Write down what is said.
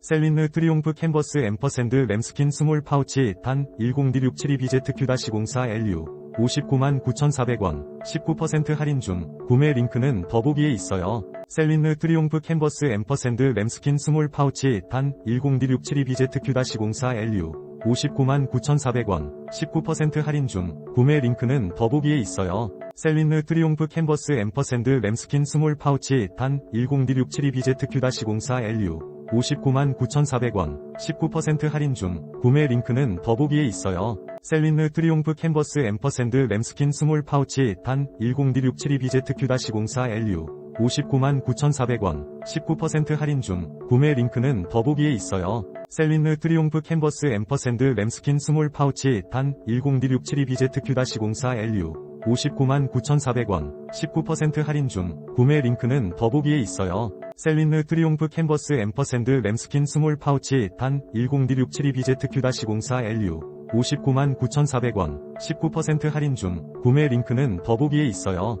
셀린느 트리옹프 캔버스 앰퍼샌드 램스킨 스몰 파우치 단 101672ZQ-04LU 599,400원 19% 할인 중 구매 링크는 더보기에 있어요. 셀린느 트리옹프 캔버스 앰퍼샌드 램스킨 스몰 파우치 단 101672ZQ-04LU 599,400원 19% 할인 중 구매 링크는 더보기에 있어요. 셀린느 트리옹프 캔버스 앰퍼샌드 램스킨 스몰 파우치 단 101672ZQ-04LU 59만 9,400원, 19% 할인 중, 구매 링크는 더보기에 있어요. 셀린느 트리용프 캔버스 앰퍼샌드 램스킨 스몰 파우치 단 10D672BZQ-04LU 59만 9,400원, 19% 할인 중, 구매 링크는 더보기에 있어요. 셀린느 트리용프 캔버스 앰퍼샌드 램스킨 스몰 파우치 단 10D672BZQ-04LU 59만 9,400원, 19% 할인 중, 구매 링크는 더보기에 있어요. 셀린느 트리ум프 캔버스 앰퍼샌드 램스킨 스몰 파우치 단 10D672BZ-04LU 59만 9,400원 19% 할인 중 구매 링크는 더보기에 있어요.